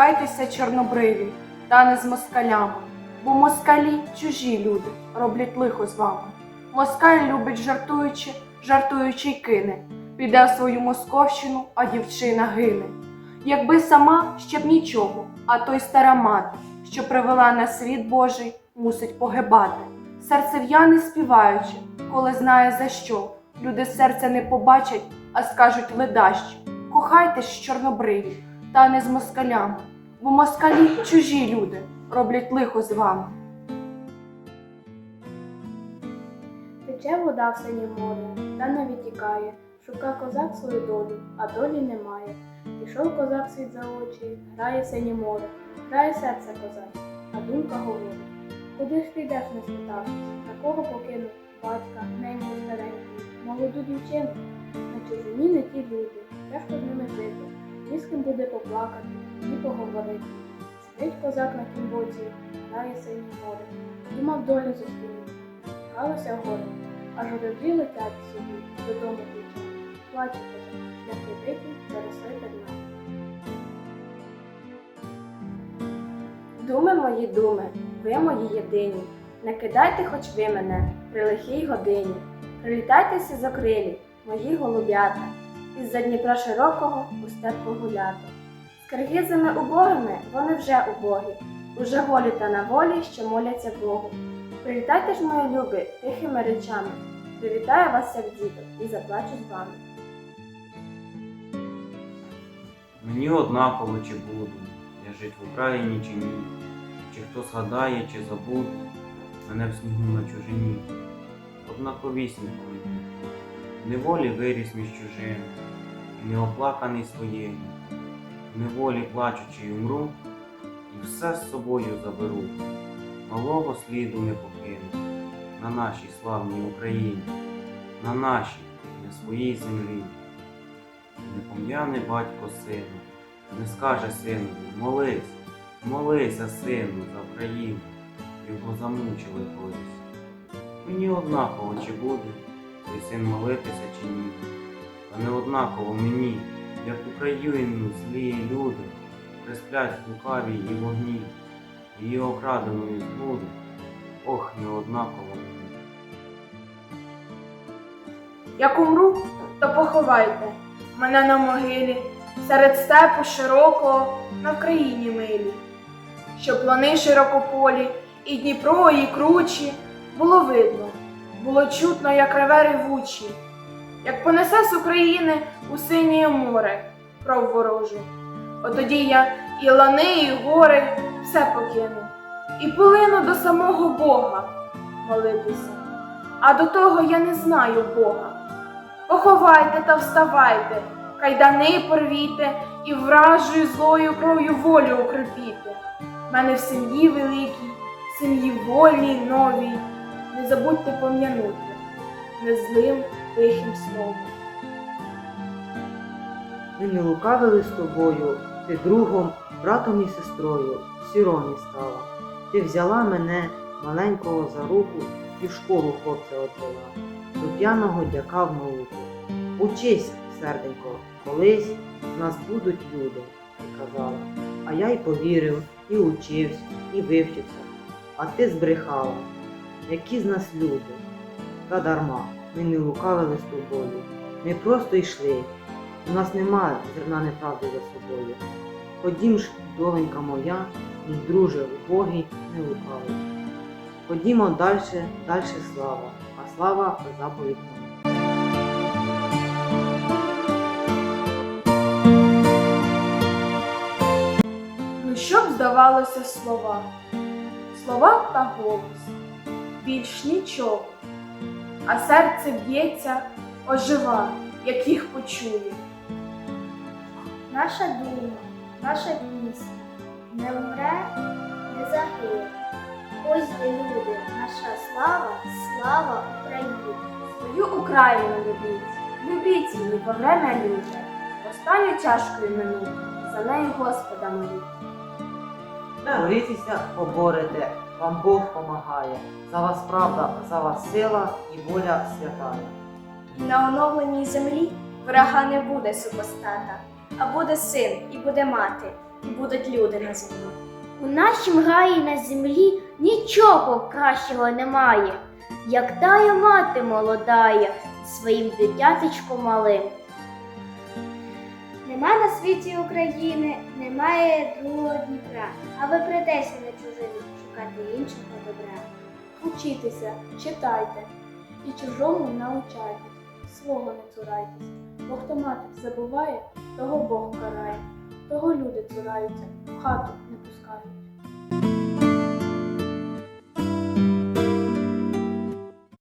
Кохайтеся, чорнобриві, та не з москалями, бо москалі чужі люди роблять лихо з вами. Москаль любить жартуючи, жартуючи й кине, піде в свою московщину, а дівчина гине. Якби сама ще б нічого, а той стара мати, що привела на світ Божий, мусить погибати. Серце в'яне співаючи, коли знає за що. Люди серця не побачать, а скажуть ледаще. Кохайтесь, чорнобриві, та не з москалями, бо москалі чужі люди роблять лихо з вами. Тече вода в синє море, та не відтікає. Шука козак свою долю, а долі немає. Пішов козак світ за очі, грає синє море, грає серце козак, а думка говорить. Куди ж ти йдеш, не спитавшись, на кого покинув батька, неньку стареньку, молоду дівчину? На чужині не ті люди, тяжко з ними жити, ні з ким буде поплакати, ні поговорити. Сидить козак на тім боці, грає синє море, думав долю зустрінеться. Сталося горе, аж одобрі летять собі додому ключа. Плаче козак, як прибиті заросли терна. Думи мої думи, ви мої єдині. Не кидайте хоч ви мене при лихій годині. Прилітайтеся з окрилі, мої голубята, із-за Дніпра широкого у степ погуляти. З киргизами убогими вони вже убогі, уже голі та на волі, що моляться Богу. Прилітайте ж, мої люби, тихими речами. Привітаю вас, як діток, і заплачу з вами. Мені однаково чи буду, я жить в Україні чи ні, чи хто згадає, чи забуде мене в снігу на чужині. Однаковісінько мені, неволі виріс між чужими, неоплаканий своєю, неволі плачучи умру, і все з собою заберу, малого сліду не покину на нашій славній Україні, на нашій, на своїй землі. Не пом'яне батько сину, не скаже сину, молись, молися, сину, за Україну, його замучили колись. Мені однаково, чи буде той син молитися, чи ні. Та не однаково мені, як Україну злі люди, присплять лукаві і вогні, її окраденою збуду, ох, не однаково мені. Як умру, то поховайте мене на могилі, серед степу широкого на Вкраїні милі, щоб плани широкополі, і Дніпро, і кручі було видно, було чутно, як реве ревучі, як понесе з України у синє море кров ворожу. Отоді я і лани, і гори все покину, і полину до самого Бога молитися. А до того я не знаю Бога. Поховайте та вставайте, кайдани порвіте і вражою злою кров'ю волю укріпіте. Мене в сім'ї великій, сім'ї вольній, новій, не забудьте пом'янути незлим тихим словом. Ми не лукавили з тобою, ти другом, братом і сестрою, сіромі стала. Ти взяла мене, маленького за руку, і в школу хлопця отвела, до п'яного дяка в науку. Учись, серденько, колись з нас будуть люди, ти казала. А я й повірив, і учився, і вивчився. А ти збрехала, які з нас люди. Та дарма, ми не лукавили з тобою. Ми просто йшли. У нас немає зерна неправди за собою. Ходім ж, доленька моя, мій друже убогий, не лукавий. Ходімо дальше, дальше слава, а слава заповідь. Ну що б здавалося слова? Слова та голос, більш нічого, а серце б'ється, ожива, як їх почує. Наша дума, наша пісня не вмре, не загине. Ось де люди, наша слава, слава Україні. Свою Україну любіть, любіть її во время люте, останню чашкою минуту, за нею Господа моліть. Борітеся, поборете, вам Бог помагає. За вас правда, за вас сила і воля святая. На оновленій землі врага не буде супостата, а буде син і буде мати, і будуть люди на землі. У нашім раї на землі нічого кращого немає, як тая мати молодая своїм дитятечком малим. Нема на світі України, немає другого Дніпра, а ви придеться на чужину шукати іншого добра. Учітеся, читайте і чужому научайтесь, свого не цурайтесь, бо хто мати забуває, того Бог карає, того люди цураються, в хату